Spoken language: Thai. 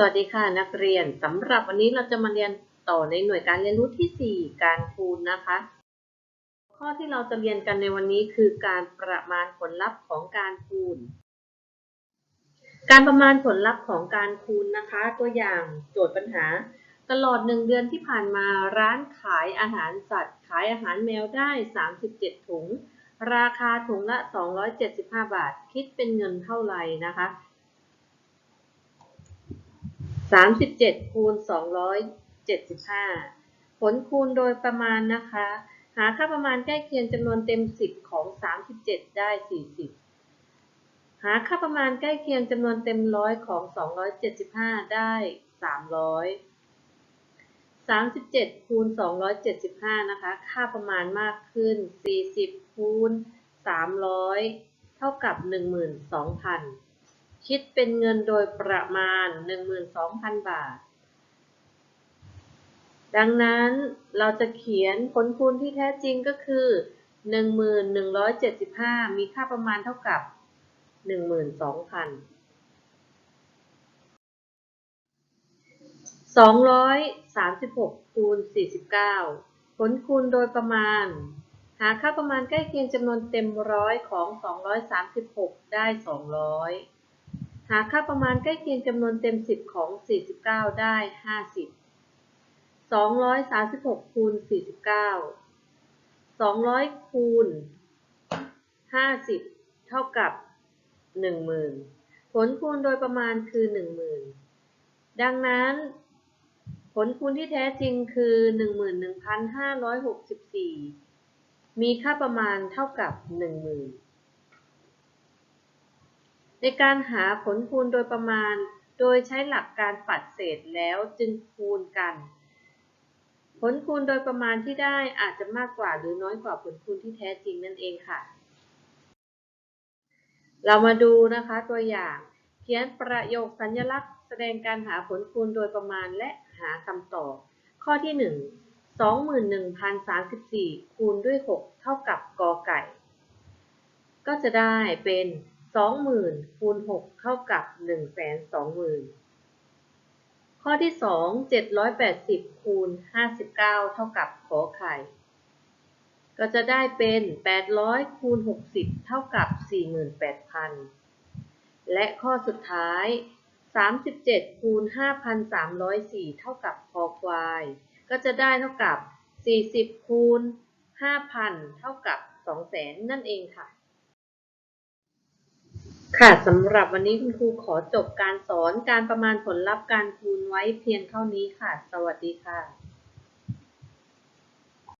สวัสดีค่ะนักเรียนสำหรับวันนี้เราจะมาเรียนต่อในหน่วยการเรียนรู้ที่ 4 การคูณนะคะ ข้อที่เราจะเรียนกันในวันนี้คือการประมาณผลลัพธ์ของการคูณ การประมาณผลลัพธ์ของการคูณนะคะ ตัวอย่างโจทย์ปัญหา ตลอด 1 เดือนที่ผ่านมาร้านขายอาหารสัตว์ ขายอาหารแมวได้ 37 ถุง ราคาถุงละ 275 บาท คิดเป็นเงินเท่าไหร่นะคะ 37คูณ275 ผลคูณโดยประมาณนะคะ หาค่าประมาณใกล้เคียงจำนวนเต็ม 10 ของ 37 ได้ 40 หาค่าประมาณใกล้เคียงจำนวนเต็มร้อยของ 275 ได้ 300 37คูณ275 นะคะ ค่าประมาณมากขึ้น 40คูณ300 เท่ากับ 12,000 คิดเป็นเงินโดยประมาณ 12,000 บาท ดังนั้นเราจะเขียนผลคูณที่แท้จริงก็คือ 1175 มีค่าประมาณเท่ากับ 12,000 236คูณ49 ผลคูณโดยประมาณ หาค่าประมาณใกล้เคียงจำนวนเต็มร้อยของ 236 ได้ 200 หาค่าประมาณใกล้เคียงจำนวนเต็ม 10 ของ 49 ได้ 50 236คูณ49 200คูณ50 เท่ากับ 10,000 ผลคูณโดยประมาณคือ 10,000 ดังนั้น ผลคูณที่แท้จริงคือ 11,564 มีค่าประมาณเท่ากับ 10,000 ในการหาผลคูณโดยประมาณ โดยใช้หลักการปัดเศษแล้วจึงคูณกัน ผลคูณโดยประมาณที่ได้อาจจะมากกว่าหรือน้อยกว่าผลคูณที่แท้จริงนั่นเองค่ะ เรามาดูนะคะตัวอย่าง เขียนประโยคสัญลักษณ์ แสดงการหาผลคูณโดยประมาณและหาคำตอบ ข้อที่ 1 21,034 คูณด้วย 6 เท่ากับกอไก่ ก็จะได้เป็น 20,000คูณ6เท่ากับ120,000ข้อที่2 780คูณ59เท่ากับขอไข่ ก็จะได้เป็น800คูณ60เท่ากับ48,000และข้อสุดท้าย37คูณ5,304เท่ากับคอควาย ก็จะได้เท่ากับ40คูณ5,000เท่ากับ200,000นั่นเองค่ะ ค่ะสำหรับวันนี้คุณครูขอจบการสอนการประมาณผลลัพธ์การคูณไว้เพียงเท่านี้ค่ะ สวัสดีค่ะ